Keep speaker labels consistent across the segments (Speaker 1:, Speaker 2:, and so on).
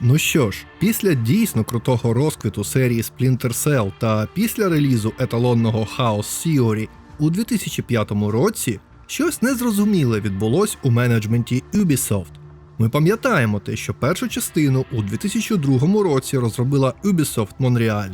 Speaker 1: Ну що ж, після дійсно крутого розквіту серії Splinter Cell та після релізу еталонного Chaos Theory у 2005 році щось незрозуміле відбулось у менеджменті Ubisoft. Ми пам'ятаємо те, що першу частину у 2002 році розробила Ubisoft Montreal.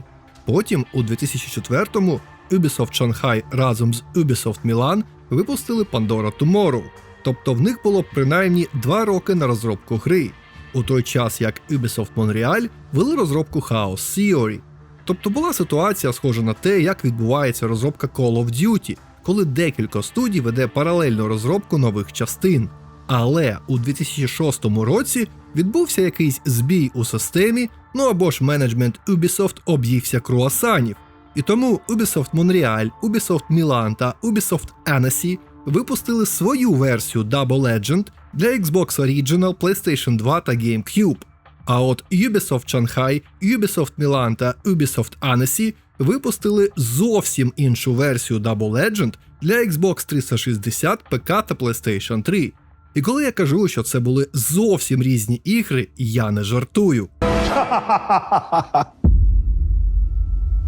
Speaker 1: Потім у 2004-му Ubisoft Shanghai разом з Ubisoft Milan випустили Pandora Tomorrow. Тобто в них було принаймні два роки на розробку гри, у той час як Ubisoft Montreal вели розробку Chaos Theory. Тобто була ситуація схожа на те, як відбувається розробка Call of Duty, коли декілька студій веде паралельну розробку нових частин. Але у 2006 році відбувся якийсь збій у системі, ну або ж менеджмент Ubisoft об'ївся круасанів. І тому Ubisoft Montreal, Ubisoft Milan та Ubisoft Annecy випустили свою версію Double Legend для Xbox Original, PlayStation 2 та GameCube. А от Ubisoft Shanghai, Ubisoft Milan та Ubisoft Annecy випустили зовсім іншу версію Double Legend для Xbox 360, ПК та PlayStation 3. І коли я кажу, що це були зовсім різні ігри, я не жартую.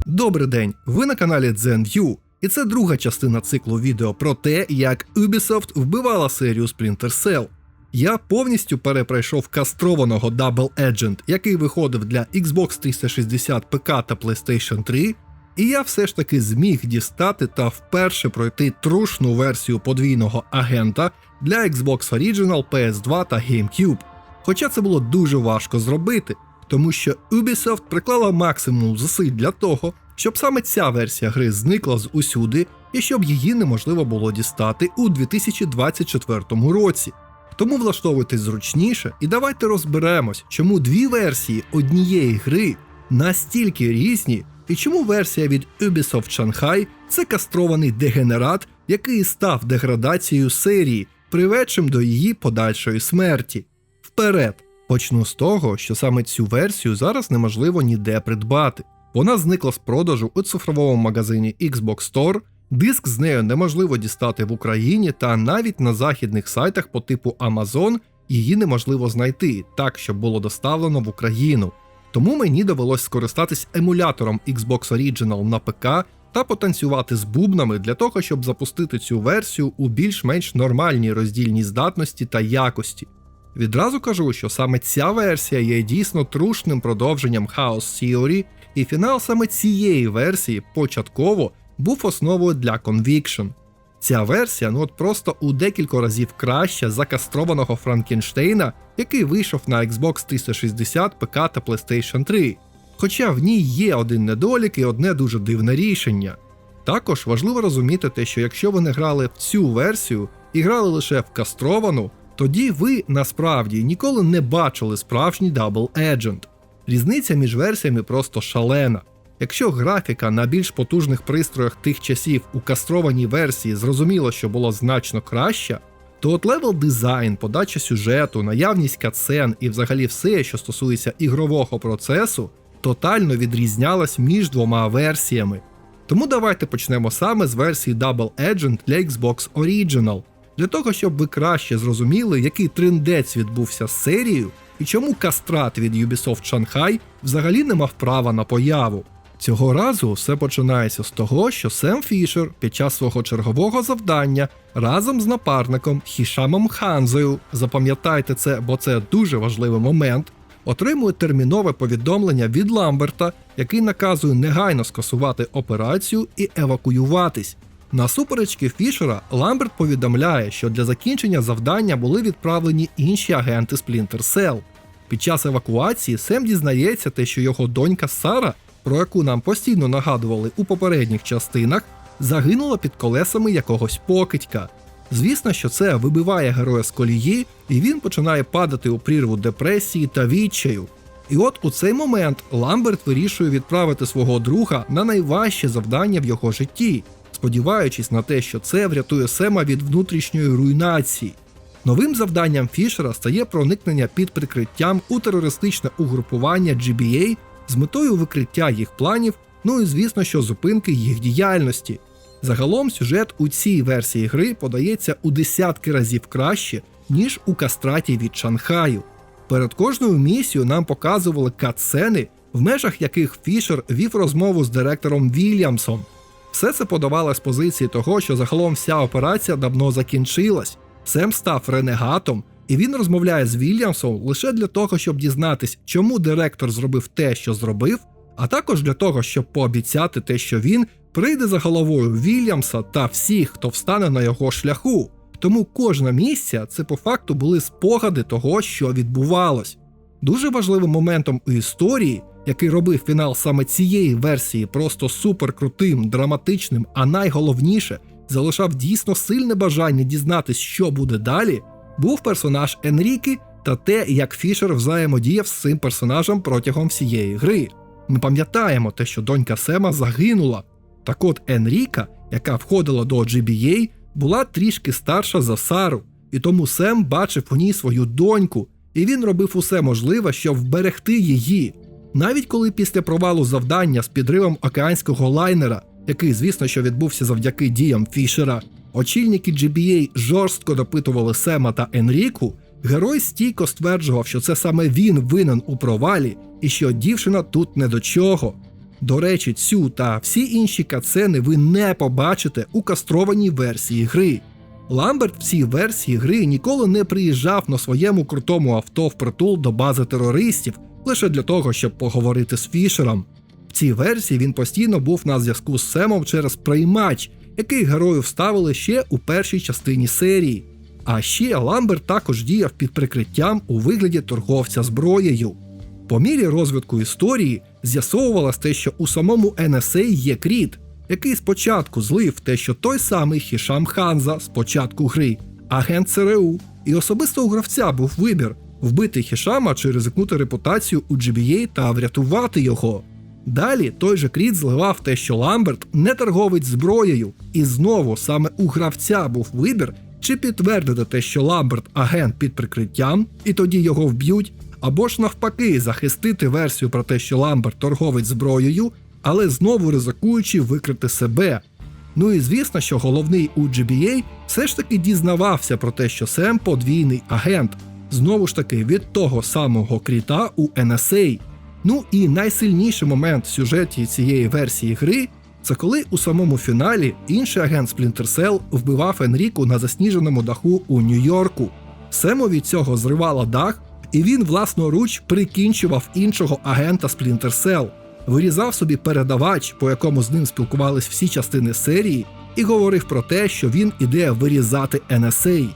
Speaker 1: Добрий день! Ви на каналі ZenView. І це друга частина циклу відео про те, як Ubisoft вбивала серію Splinter Cell. Я повністю перепройшов кастрованого Double Agent, який виходив для Xbox 360 ПК та PlayStation 3, і я все ж таки зміг дістати та вперше пройти трушну версію подвійного агента для Xbox Original, PS2 та GameCube. Хоча це було дуже важко зробити, тому що Ubisoft приклала максимум зусиль для того, щоб саме ця версія гри зникла з усюди і щоб її неможливо було дістати у 2024 році. Тому влаштовуйтесь зручніше і давайте розберемось, чому дві версії однієї гри настільки різні, і чому версія від Ubisoft Shanghai це кастрований дегенерат, який став деградацією серії, приведшим до її подальшої смерті. Вперед! Почну з того, що саме цю версію зараз неможливо ніде придбати. Вона зникла з продажу у цифровому магазині Xbox Store, диск з нею неможливо дістати в Україні та навіть на західних сайтах по типу Amazon її неможливо знайти так, щоб було доставлено в Україну. Тому мені довелось скористатись емулятором Xbox Original на ПК та потанцювати з бубнами для того, щоб запустити цю версію у більш-менш нормальній роздільній здатності та якості. Відразу кажу, що саме ця версія є дійсно трушним продовженням Chaos Theory, і фінал саме цієї версії початково був основою для Conviction. Ця версія ну от просто у декілька разів краща за кастрованого Франкенштейна, який вийшов на Xbox 360, ПК та PlayStation 3. Хоча в ній є один недолік і одне дуже дивне рішення. Також важливо розуміти те, що якщо ви не грали в цю версію і грали лише в кастровану, тоді ви насправді ніколи не бачили справжній Double Agent. Різниця між версіями просто шалена. Якщо графіка на більш потужних пристроях тих часів у кастрованій версії зрозуміло, що було значно краща, то от левел дизайн, подача сюжету, наявність катсцен і взагалі все, що стосується ігрового процесу, тотально відрізнялась між двома версіями. Тому давайте почнемо саме з версії Double Agent для Xbox Original, для того, щоб ви краще зрозуміли, який трендець відбувся з серією і чому кастрат від Ubisoft Shanghai взагалі не мав права на появу. Цього разу все починається з того, що Сем Фішер під час свого чергового завдання разом з напарником Хішамом Ханзою, запам'ятайте це, бо це дуже важливий момент, отримує термінове повідомлення від Ламберта, який наказує негайно скасувати операцію і евакуюватись. На суперечки Фішера Ламберт повідомляє, що для закінчення завдання були відправлені інші агенти Splinter Cell. Під час евакуації Сем дізнається те, що його донька Сара, про яку нам постійно нагадували у попередніх частинах, загинула під колесами якогось покидька. Звісно, що це вибиває героя з колії, і він починає падати у прірву депресії та відчаю. І от у цей момент Ламберт вирішує відправити свого друга на найважче завдання в його житті, сподіваючись на те, що це врятує Сема від внутрішньої руйнації. Новим завданням Фішера стає проникнення під прикриттям у терористичне угрупування GBA з метою викриття їх планів, ну і звісно, що зупинки їх діяльності. Загалом сюжет у цій версії гри подається у десятки разів краще, ніж у кастраті від Шанхаю. Перед кожною місією нам показували катсцени, в межах яких Фішер вів розмову з директором Вільямсом. Все це подавалось з позиції того, що загалом вся операція давно закінчилась. Сем став ренегатом, і він розмовляє з Вільямсом лише для того, щоб дізнатись, чому директор зробив те, що зробив, а також для того, щоб пообіцяти те, що він прийде за головою Вільямса та всіх, хто встане на його шляху. Тому кожна місія це по факту були спогади того, що відбувалось. Дуже важливим моментом у історії, який робив фінал саме цієї версії просто суперкрутим, драматичним, а найголовніше залишав дійсно сильне бажання дізнатись, що буде далі, був персонаж Енріки та те, як Фішер взаємодіяв з цим персонажем протягом всієї гри. Ми пам'ятаємо те, що донька Сема загинула. Так от Енріка, яка входила до GBA, була трішки старша за Сару, і тому Сем бачив у ній свою доньку, і він робив усе можливе, щоб вберегти її. Навіть коли після провалу завдання з підривом океанського лайнера, який, звісно, що відбувся завдяки діям Фішера, очільники GBA жорстко допитували Сема та Енріку, герой стійко стверджував, що це саме він винен у провалі і що дівчина тут не до чого. До речі, цю та всі інші кацени ви не побачите у кастрованій версії гри. Ламберт в цій версії гри ніколи не приїжджав на своєму крутому авто впритул до бази терористів лише для того, щоб поговорити з Фішером. В цій версії він постійно був на зв'язку з Семом через преймач, який герою вставили ще у першій частині серії. А ще Ламберт також діяв під прикриттям у вигляді торговця зброєю. По мірі розвитку історії з'ясовувалось те, що у самому NSA є кріт, який спочатку злив те, що той самий Хішам Ханза з початку гри, агент ЦРУ, і особисто у гравця був вибір вбити Хішама чи ризикнути репутацію у GBA та врятувати його. Далі той же Кріт зливав те, що Ламберт не торговець зброєю, і знову саме у гравця був вибір, чи підтвердити те, що Ламберт агент під прикриттям, і тоді його вб'ють, або ж навпаки захистити версію про те, що Ламберт торговець зброєю, але знову ризикуючи викрити себе. Ну і звісно, що головний у GBA все ж таки дізнавався про те, що Сем подвійний агент, знову ж таки від того самого кріта у NSA. Ну і найсильніший момент в сюжеті цієї версії гри це коли у самому фіналі інший агент Splinter Cell вбивав Енріку на засніженому даху у Нью-Йорку. Сему від цього зривала дах, і він власноруч прикінчував іншого агента Splinter Cell, вирізав собі передавач, по якому з ним спілкувались всі частини серії, і говорив про те, що він іде вирізати NSA.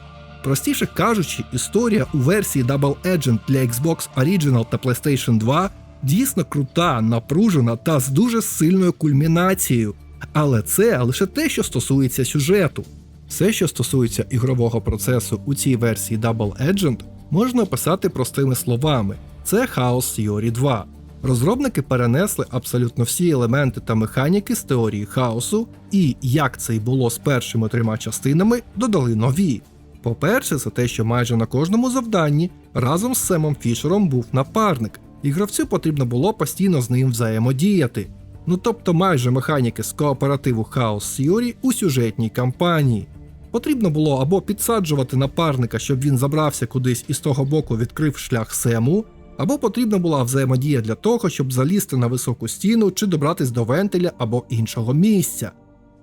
Speaker 1: Простіше кажучи, історія у версії Double Agent для Xbox Original та PlayStation 2 дійсно крута, напружена та з дуже сильною кульмінацією. Але це лише те, що стосується сюжету. Все, що стосується ігрового процесу у цій версії Double Agent, можна описати простими словами: це Chaos Theory 2. Розробники перенесли абсолютно всі елементи та механіки з теорії хаосу, і, як це й було з першими трьома частинами, додали нові. По-перше, це те, що майже на кожному завданні разом з Семом Фішером був напарник, і гравцю потрібно було постійно з ним взаємодіяти. Ну тобто майже механіки з кооперативу Chaos Theory у сюжетній кампанії. Потрібно було або підсаджувати напарника, щоб він забрався кудись і з того боку відкрив шлях Сему, або потрібна була взаємодія для того, щоб залізти на високу стіну чи добратись до вентиля або іншого місця.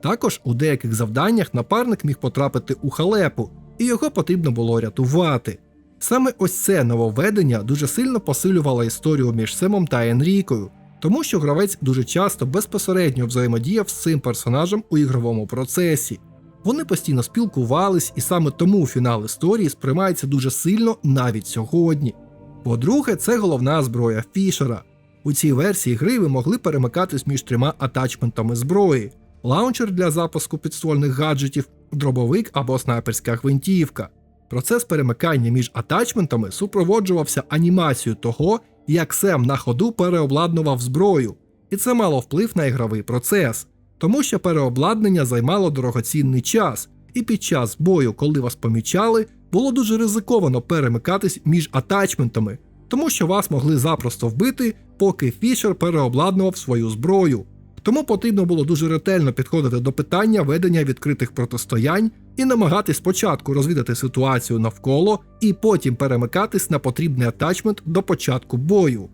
Speaker 1: Також у деяких завданнях напарник міг потрапити у халепу, і його потрібно було рятувати. Саме ось це нововведення дуже сильно посилювало історію між Семом та Енрікою, тому що гравець дуже часто безпосередньо взаємодіяв з цим персонажем у ігровому процесі. Вони постійно спілкувались, і саме тому фінал історії сприймається дуже сильно навіть сьогодні. По-друге, це головна зброя Фішера. У цій версії гри ви могли перемикатись між трьома атачментами зброї: лаунчер для запуску підствольних гаджетів, дробовик або снайперська гвинтівка. Процес перемикання між атачментами супроводжувався анімацією того, як Сем на ходу переобладнував зброю, і це мало вплив на ігровий процес, тому що переобладнання займало дорогоцінний час, і під час бою, коли вас помічали, було дуже ризиковано перемикатись між атачментами, тому що вас могли запросто вбити, поки Фішер переобладнував свою зброю. Тому потрібно було дуже ретельно підходити до питання ведення відкритих протистоянь і намагатись спочатку розвідати ситуацію навколо і потім перемикатись на потрібний атачмент до початку бою.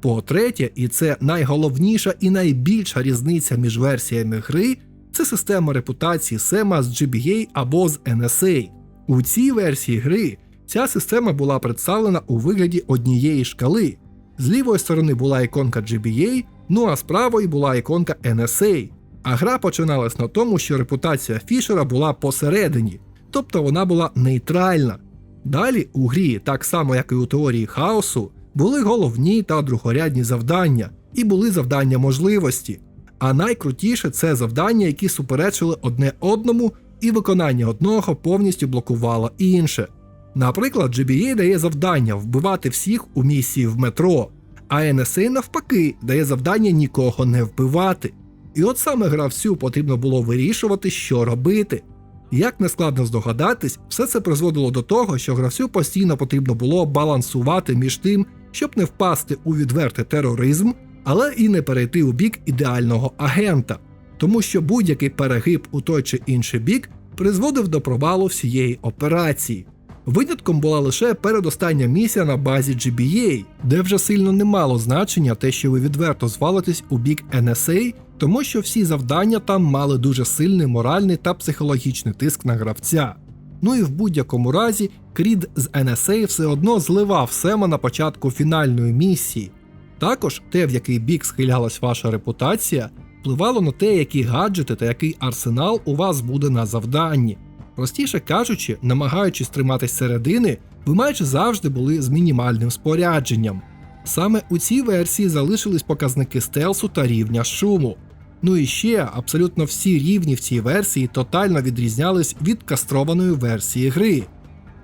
Speaker 1: По-третє, і це найголовніша і найбільша різниця між версіями гри, це система репутації Сема з GBA або з NSA. У цій версії гри ця система була представлена у вигляді однієї шкали. З лівої сторони була іконка GBA, ну а з правої була іконка NSA. А гра починалась на тому, що репутація Фішера була посередині, тобто вона була нейтральна. Далі у грі, так само як і у теорії хаосу, були головні та другорядні завдання, і були завдання можливості. А найкрутіше це завдання, які суперечили одне одному, і виконання одного повністю блокувало інше. Наприклад, GBA дає завдання вбивати всіх у місії в метро, а NSA навпаки дає завдання нікого не вбивати. І от саме гравцю потрібно було вирішувати, що робити. Як не складно здогадатись, все це призводило до того, що гравцю постійно потрібно було балансувати між тим, щоб не впасти у відвертий тероризм, але і не перейти у бік ідеального агента, тому що будь-який перегиб у той чи інший бік призводив до провалу всієї операції. Винятком була лише передостання місія на базі GBA, де вже сильно не мало значення те, що ви відверто звалитесь у бік NSA, тому що всі завдання там мали дуже сильний моральний та психологічний тиск на гравця. Ну і в будь-якому разі, Крід з NSA все одно зливав Сема на початку фінальної місії. Також те, в який бік схилялась ваша репутація, впливало на те, які гаджети та який арсенал у вас буде на завданні. Простіше кажучи, намагаючись триматись середини, ви майже завжди були з мінімальним спорядженням. Саме у цій версії залишились показники стелсу та рівня шуму. Ну і ще абсолютно всі рівні в цій версії тотально відрізнялись від кастрованої версії гри.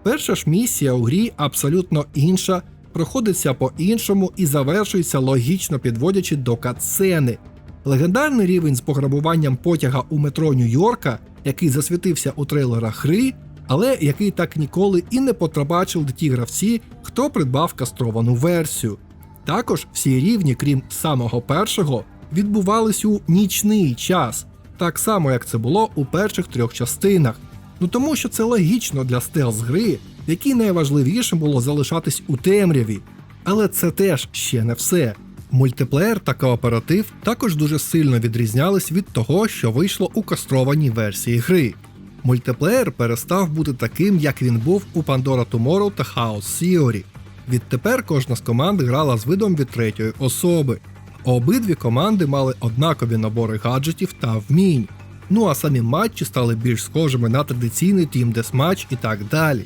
Speaker 1: Перша ж місія у грі абсолютно інша, проходиться по-іншому і завершується логічно підводячи до катсцени. Легендарний рівень з пограбуванням потяга у метро Нью-Йорка, який засвітився у трейлерах гри, але який так ніколи і не потрапачили ті гравці, хто придбав кастровану версію. Також всі рівні, крім самого першого, відбувались у нічний час, так само як це було у перших трьох частинах. Ну тому що це логічно для стелс гри, в якій найважливіше було залишатись у темряві. Але це теж ще не все. Мультиплеєр та кооператив також дуже сильно відрізнялись від того, що вийшло у кастрованій версії гри. Мультиплеєр перестав бути таким, як він був у Pandora Tomorrow та Chaos Theory. Відтепер кожна з команд грала з видом від третьої особи. Обидві команди мали однакові набори гаджетів та вмінь. Ну а самі матчі стали більш схожими на традиційний Team Deathmatch і так далі.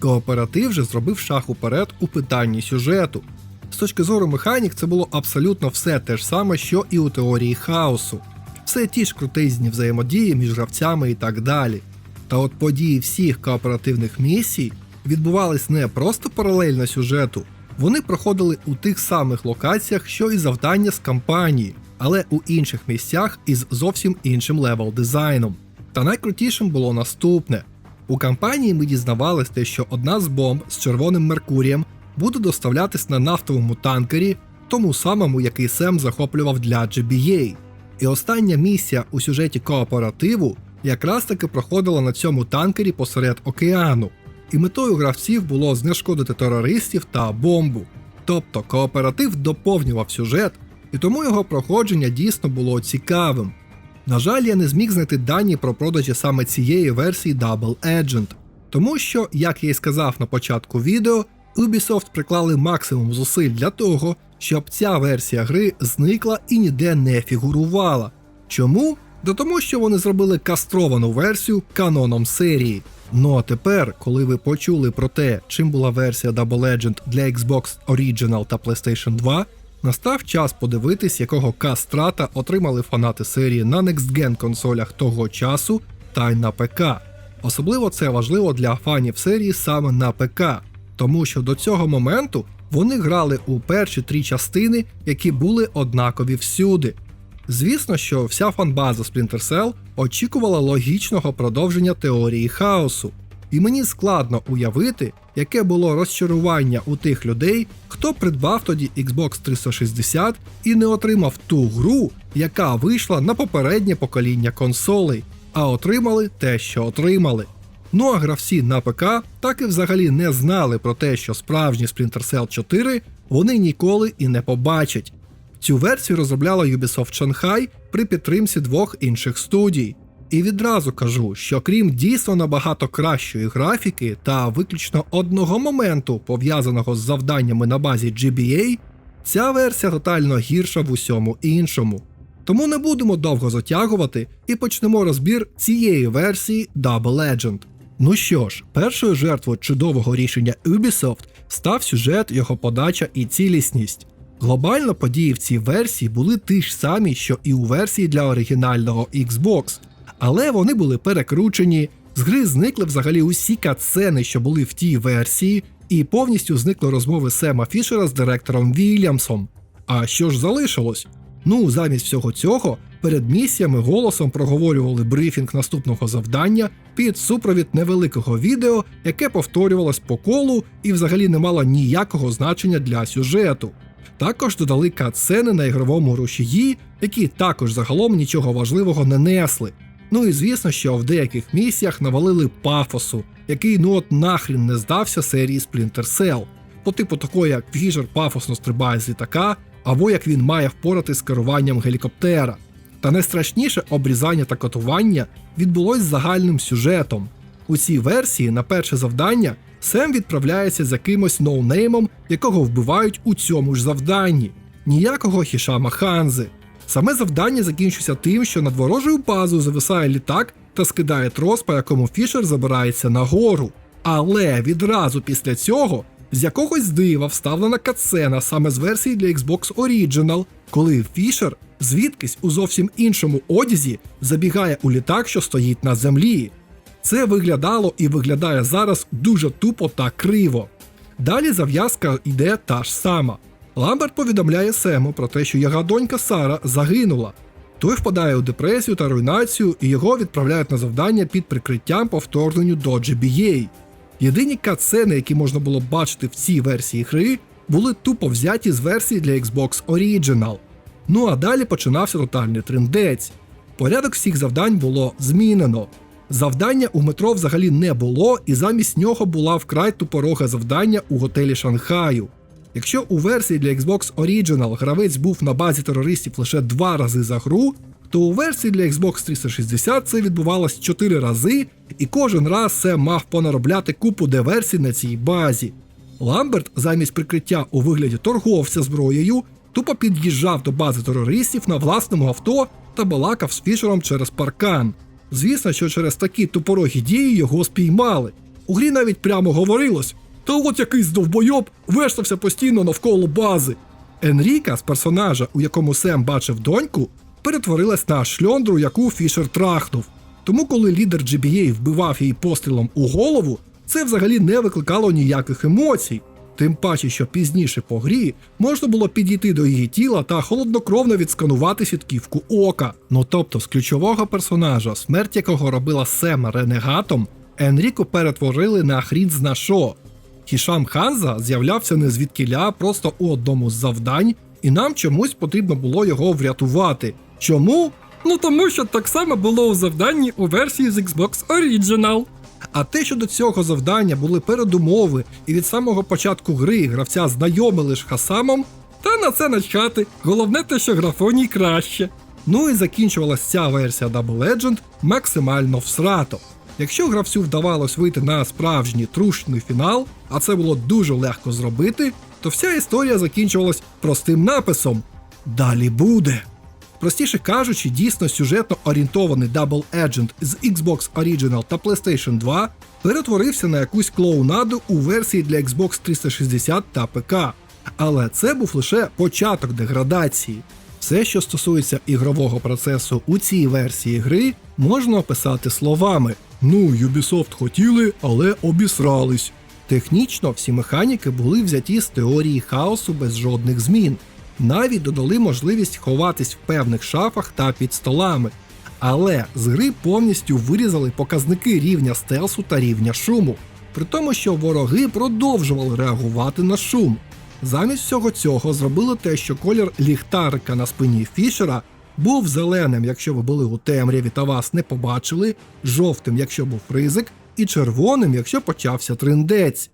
Speaker 1: Кооператив же зробив шаг уперед у питанні сюжету. З точки зору механік, це було абсолютно все те ж саме, що і у теорії хаосу. Все ті ж крутизні взаємодії між гравцями і так далі. Та от події всіх кооперативних місій відбувались не просто паралельно сюжету, вони проходили у тих самих локаціях, що і завдання з кампанії, але у інших місцях із зовсім іншим левел дизайном. Та найкрутішим було наступне: у кампанії ми дізнавались те, що одна з бомб з червоним Меркурієм буде доставлятись на нафтовому танкері, тому самому, який Сем захоплював для GBA. І остання місія у сюжеті кооперативу якраз таки проходила на цьому танкері посеред океану. І метою гравців було знешкодити терористів та бомбу. Тобто кооператив доповнював сюжет, і тому його проходження дійсно було цікавим. На жаль, я не зміг знайти дані про продажі саме цієї версії Double Agent, тому що, як я й сказав на початку відео, Ubisoft приклали максимум зусиль для того, щоб ця версія гри зникла і ніде не фігурувала. Чому? Да тому, що вони зробили кастровану версію каноном серії. Ну а тепер, коли ви почули про те, чим була версія Double Legend для Xbox Original та PlayStation 2, настав час подивитись, якого кастрата отримали фанати серії на Next Gen консолях того часу та й на ПК. Особливо це важливо для фанів серії саме на ПК, тому що до цього моменту вони грали у перші три частини, які були однакові всюди. Звісно, що вся фанбаза Splinter Cell очікувала логічного продовження теорії хаосу, і мені складно уявити, яке було розчарування у тих людей, хто придбав тоді Xbox 360 і не отримав ту гру, яка вийшла на попереднє покоління консолей, а отримали те, що отримали. Ну а гравці на ПК так і взагалі не знали про те, що справжній Splinter Cell 4 вони ніколи і не побачать. Цю версію розробляла Ubisoft Shanghai при підтримці двох інших студій. І відразу кажу, що крім дійсно набагато кращої графіки та виключно одного моменту, пов'язаного з завданнями на базі GBA, ця версія тотально гірша в усьому іншому. Тому не будемо довго затягувати і почнемо розбір цієї версії Double Legend. Ну що ж, першою жертвою чудового рішення Ubisoft став сюжет, його подача і цілісність. Глобально події в цій версії були ті ж самі, що і у версії для оригінального Xbox, але вони були перекручені, з гри зникли взагалі усі катсцени, що були в тій версії, і повністю зникли розмови Сема Фішера з директором Вільямсом. А що ж залишилось? Ну, замість всього цього, перед місіями голосом проговорювали брифінг наступного завдання під супровід невеликого відео, яке повторювалось по колу і взагалі не мало ніякого значення для сюжету. Також додали катсцени на ігровому рушії, які також загалом нічого важливого не несли. Ну і звісно, що в деяких місіях навалили пафосу, який ну от нахрін не здався серії Splinter Cell, по типу такої, як Фішер пафосно стрибає з літака, або як він має впорати з керуванням гелікоптера. Та найстрашніше обрізання та катування відбулось загальним сюжетом. У цій версії на перше завдання Сем відправляється за кимось ноунеймом, якого вбивають у цьому ж завданні. Ніякого Хішама Ханзи. Саме завдання закінчується тим, що над ворожою базою зависає літак та скидає трос, по якому Фішер забирається нагору. Але відразу після цього з якогось дива вставлена катсцена саме з версії для Xbox Original, коли Фішер звідкись у зовсім іншому одязі забігає у літак, що стоїть на землі. Це виглядало і виглядає зараз дуже тупо та криво. Далі зав'язка йде та ж сама. Ламберт повідомляє Сему про те, що його донька Сара загинула. Той впадає у депресію та руйнацію, і його відправляють на завдання під прикриттям по вторгненню до GBA. Єдині катсцени, які можна було бачити в цій версії гри, були тупо взяті з версії для Xbox Original. Ну а далі починався тотальний трендець. Порядок всіх завдань було змінено. Завдання у метро взагалі не було, і замість нього була вкрай тупороге завдання у готелі Шанхаю. Якщо у версії для Xbox Original гравець був на базі терористів лише два рази за гру, то у версії для Xbox 360 це відбувалось 4 рази, і кожен раз це мав понаробляти купу диверсій на цій базі. Ламберт замість прикриття у вигляді торговця зброєю тупо під'їжджав до бази терористів на власному авто та балакав з фішером через паркан. Звісно, що через такі тупорогі дії його спіймали. У грі навіть прямо говорилось: та от якийсь довбойоб вештався постійно навколо бази. Енріка з персонажа, у якому Сем бачив доньку, перетворилась на шльондру, яку Фішер трахнув. Тому, коли лідер GBA вбивав її пострілом у голову, це взагалі не викликало ніяких емоцій. Тим паче, що пізніше по грі можна було підійти до її тіла та холоднокровно відсканувати сітківку ока. Ну тобто з ключового персонажа, смерть якого робила Сема ренегатом, Енріку перетворили на хрін зна що. Хішам Ханза з'являвся не звідкіля просто у одному з завдань, і нам чомусь потрібно було його врятувати. Чому?
Speaker 2: Ну тому що так само було у завданні у версії з Xbox Original.
Speaker 1: А те, що до цього завдання були передумови, і від самого початку гри гравця знайомили з Хасамом,
Speaker 2: Та на це начхати. Головне те, що графоній краще.
Speaker 1: ну і закінчувалася ця версія Double Legend максимально всрато. Якщо гравцю вдавалось вийти на справжній трушний фінал, а це було дуже легко зробити, то вся історія закінчувалась простим написом Далі буде. Простіше кажучи, дійсно сюжетно орієнтований Double Agent з Xbox Original та PlayStation 2 перетворився на якусь клоунаду у версії для Xbox 360 та ПК. Але це був лише початок деградації. Все, що стосується ігрового процесу у цій версії гри, можна описати словами: Ну, Ubisoft хотіли, але обісрались. Технічно всі механіки були взяті з теорії хаосу без жодних змін. Навіть додали можливість ховатись в певних шафах та під столами. Але з гри повністю вирізали показники рівня стелсу та рівня шуму, при тому, що вороги продовжували реагувати на шум. Замість всього цього зробили те, що колір ліхтарика на спині Фішера був зеленим, якщо ви були у темряві та вас не побачили, жовтим, якщо був ризик, і червоним, якщо почався триндець.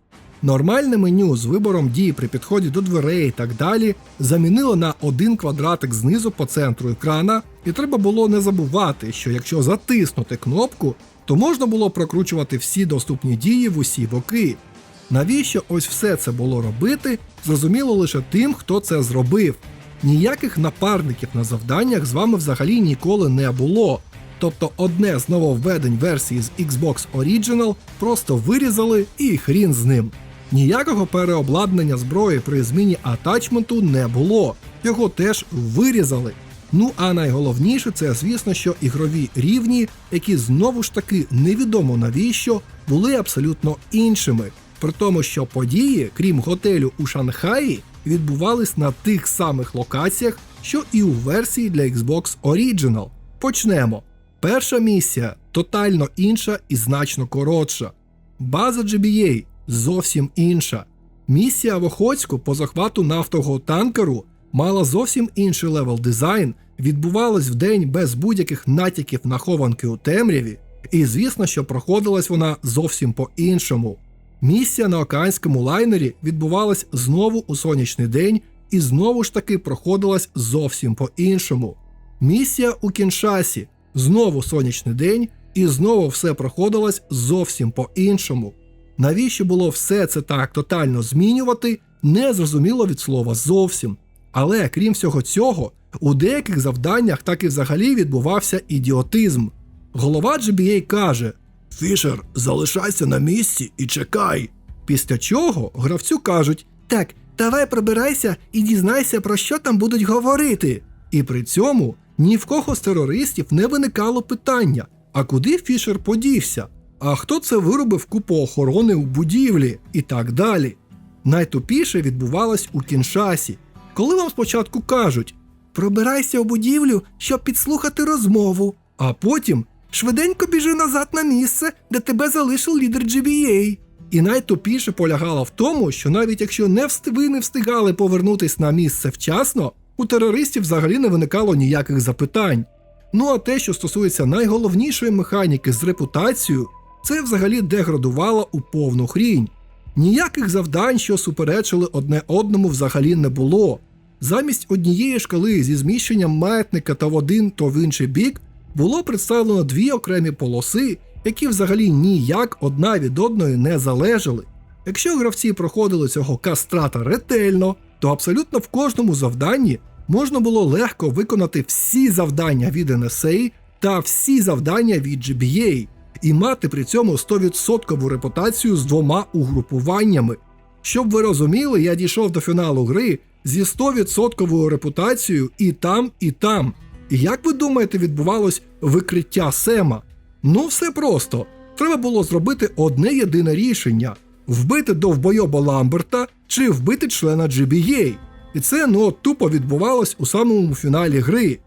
Speaker 1: Нормальне меню з вибором дій при підході до дверей і так далі замінили на один квадратик знизу по центру екрана, і треба було не забувати, що якщо затиснути кнопку, то можна було прокручувати всі доступні дії в усі боки. Навіщо ось все це було робити, зрозуміло лише тим, хто це зробив. Ніяких напарників на завданнях з вами взагалі ніколи не було. Тобто одне з нововведень версії з Xbox Original просто вирізали і хрін з ним. Ніякого переобладнання зброї при зміні атачменту не було, його теж вирізали. Ну а найголовніше це, звісно, що ігрові рівні, які знову ж таки невідомо навіщо, були абсолютно іншими. При тому, що події, крім готелю у Шанхаї, відбувались на тих самих локаціях, що і у версії для Xbox Original. Почнемо. Перша місія тотально інша і значно коротша. База GBA зовсім інша. Місія в Охотську по захвату нафтового танкеру мала зовсім інший левел дизайн, відбувалась вдень без будь-яких натяків на хованки у темряві, і звісно, що проходилась вона зовсім по-іншому. Місія на океанському лайнері відбувалась знову у сонячний день і знову ж таки проходилась зовсім по-іншому. Місія у Кіншасі знову сонячний день, і знову все проходилось зовсім по-іншому. Навіщо було все це так тотально змінювати, не зрозуміло від слова зовсім. Але крім всього цього, у деяких завданнях так і взагалі відбувався ідіотизм. Голова GBA каже: Фішер, залишайся на місці і чекай. Після чого гравцю кажуть: Так, давай прибирайся і дізнайся, про що там будуть говорити. І при цьому ні в кого з терористів не виникало питання: а куди Фішер подівся? А хто це виробив купу охорони у будівлі і так далі. Найтупіше відбувалось у Кіншасі, коли вам спочатку кажуть пробирайся у будівлю, щоб підслухати розмову, а потім швиденько біжи назад на місце, де тебе залишив лідер GBA. І найтупіше полягало в тому, що навіть якщо не ви не встигали повернутись на місце вчасно, у терористів взагалі не виникало ніяких запитань. Ну а те, що стосується найголовнішої механіки з репутацією, це взагалі деградувало у повну хрінь. Ніяких завдань, що суперечили одне одному, взагалі не було. Замість однієї шкали зі зміщенням маятника та в один, то в інший бік було представлено дві окремі полоси, які взагалі ніяк одна від одної не залежали. Якщо гравці проходили цього кастрата ретельно, то абсолютно в кожному завданні можна було легко виконати всі завдання від NSA та всі завдання від GBA, і мати при цьому 100% репутацію з двома угрупуваннями. Щоб ви розуміли, я дійшов до фіналу гри зі 100% репутацією і там, і там. І як ви думаєте, відбувалось викриття Сема? Ну, все просто. Треба було зробити одне єдине рішення: вбити довбойоба Ламберта чи вбити члена GBA. І це ну тупо відбувалось у самому фіналі гри.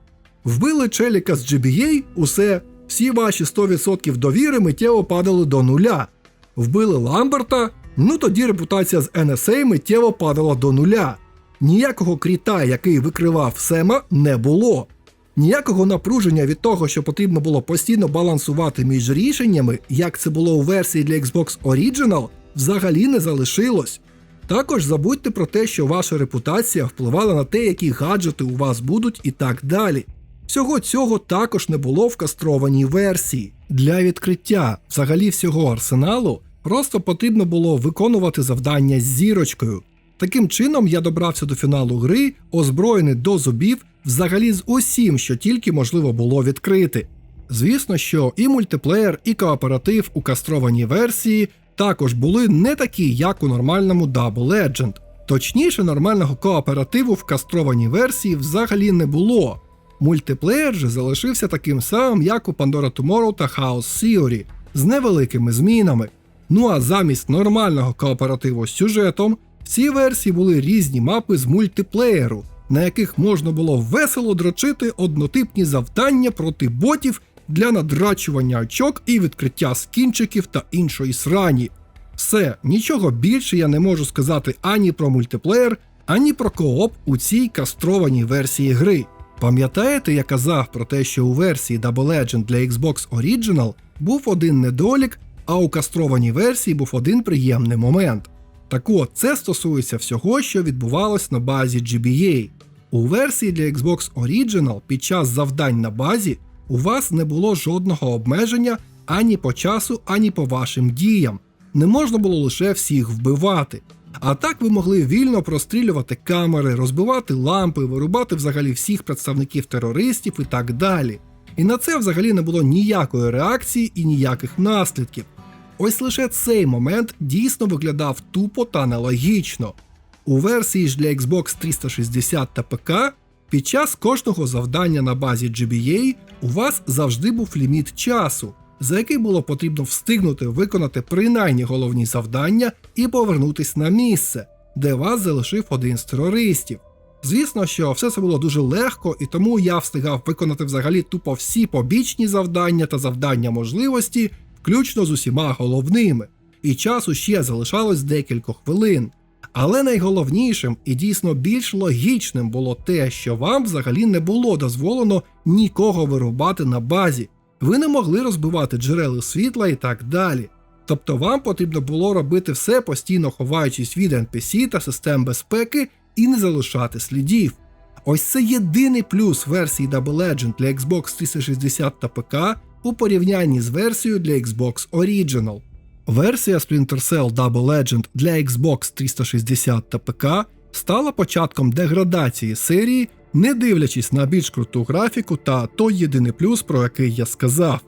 Speaker 1: Вбили челіка з GBA, усе, всі ваші 100% довіри миттєво падали до нуля. Вбили Ламберта, ну тоді репутація з NSA миттєво падала до нуля. Ніякого кріта, який викривав Сема, не було. Ніякого напруження від того, що потрібно було постійно балансувати між рішеннями, як це було у версії для Xbox Original, взагалі не залишилось. Також забудьте про те, що ваша репутація впливала на те, які гаджети у вас будуть і так далі. Всього цього також не було в кастрованій версії. Для відкриття взагалі всього арсеналу просто потрібно було виконувати завдання з зірочкою. Таким чином я добрався до фіналу гри, озброєний до зубів, взагалі з усім, що тільки можливо було відкрити. Звісно, що і мультиплеєр, і кооператив у кастрованій версії також були не такі, як у нормальному Double Legend. Точніше, нормального кооперативу в кастрованій версії взагалі не було. Мультиплеєр же залишився таким самим, як у Pandora Tomorrow та Chaos Theory, з невеликими змінами. Ну а замість нормального кооперативу з сюжетом, в цій версії були різні мапи з мультиплеєру, на яких можна було весело дрочити однотипні завдання проти ботів для надрачування очок і відкриття скінчиків та іншої срані. Все, нічого більше я не можу сказати ані про мультиплеєр, ані про кооп у цій кастрованій версії гри. Пам'ятаєте, я казав про те, що у версії Double Legend для Xbox Original був один недолік, А у кастрованій версії був один приємний момент. Так от, це стосується всього, що відбувалось на базі GBA. У версії для Xbox Original під час завдань на базі у вас не було жодного обмеження ані по часу, ані по вашим діям. Не можна було лише всіх вбивати. А так ви могли вільно прострілювати камери, розбивати лампи, вирубати взагалі всіх представників терористів і так далі. І на це взагалі не було ніякої реакції і ніяких наслідків. Ось лише цей момент дійсно виглядав тупо та нелогічно. У версії ж для Xbox 360 та ПК під час кожного завдання на базі GBA у вас завжди був ліміт часу, за який було потрібно встигнути виконати принаймні головні завдання і повернутись на місце, де вас залишив один з терористів. Звісно, що все це було дуже легко, і тому я встигав виконати взагалі тупо всі побічні завдання та завдання можливості, включно з усіма головними, і часу ще залишалось декілька хвилин. Але найголовнішим і дійсно більш логічним було те, що вам взагалі не було дозволено нікого вирубати на базі. Ви не могли розбивати джерели світла і так далі. Тобто вам потрібно було робити все, постійно ховаючись від NPC та систем безпеки і не залишати слідів. Ось це єдиний плюс версії Double Legend для Xbox 360 та ПК у порівнянні з версією для Xbox Original. Версія Splinter Cell Double Legend для Xbox 360 та ПК стала початком деградації серії, не дивлячись на більш круту графіку та той єдиний плюс, про який я сказав.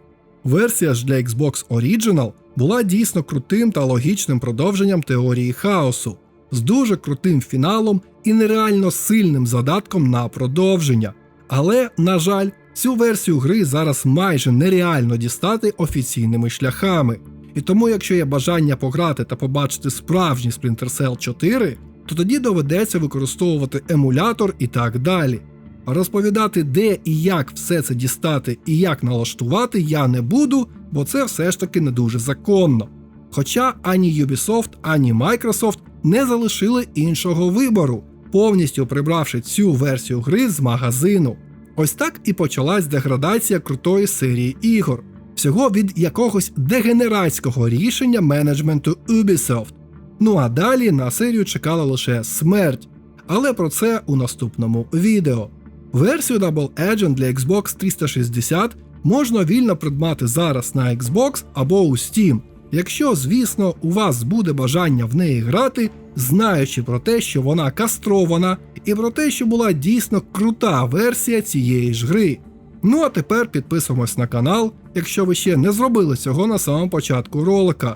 Speaker 1: Версія ж для Xbox Original була дійсно крутим та логічним продовженням теорії хаосу, з дуже крутим фіналом і нереально сильним задатком на продовження. Але, на жаль, цю версію гри зараз майже нереально дістати офіційними шляхами. І тому, якщо є бажання пограти та побачити справжній Splinter Cell 4, то тоді доведеться використовувати емулятор і так далі. Розповідати, де і як все це дістати і як налаштувати я не буду, бо це все ж таки не дуже законно. Хоча ані Ubisoft, ані Microsoft не залишили іншого вибору, повністю прибравши цю версію гри з магазину. Ось так і почалась деградація крутої серії ігор, всього від якогось дегенератського рішення менеджменту Ubisoft. Ну а далі на серію чекала лише смерть, але про це у наступному відео. Версію Double Agent для Xbox 360 можна вільно придбати зараз на Xbox або у Steam, якщо, звісно, у вас буде бажання в неї грати, знаючи про те, що вона кастрована, і про те, що була дійсно крута версія цієї ж гри. Ну а тепер підписуємось на канал, якщо ви ще не зробили цього на самому початку ролика.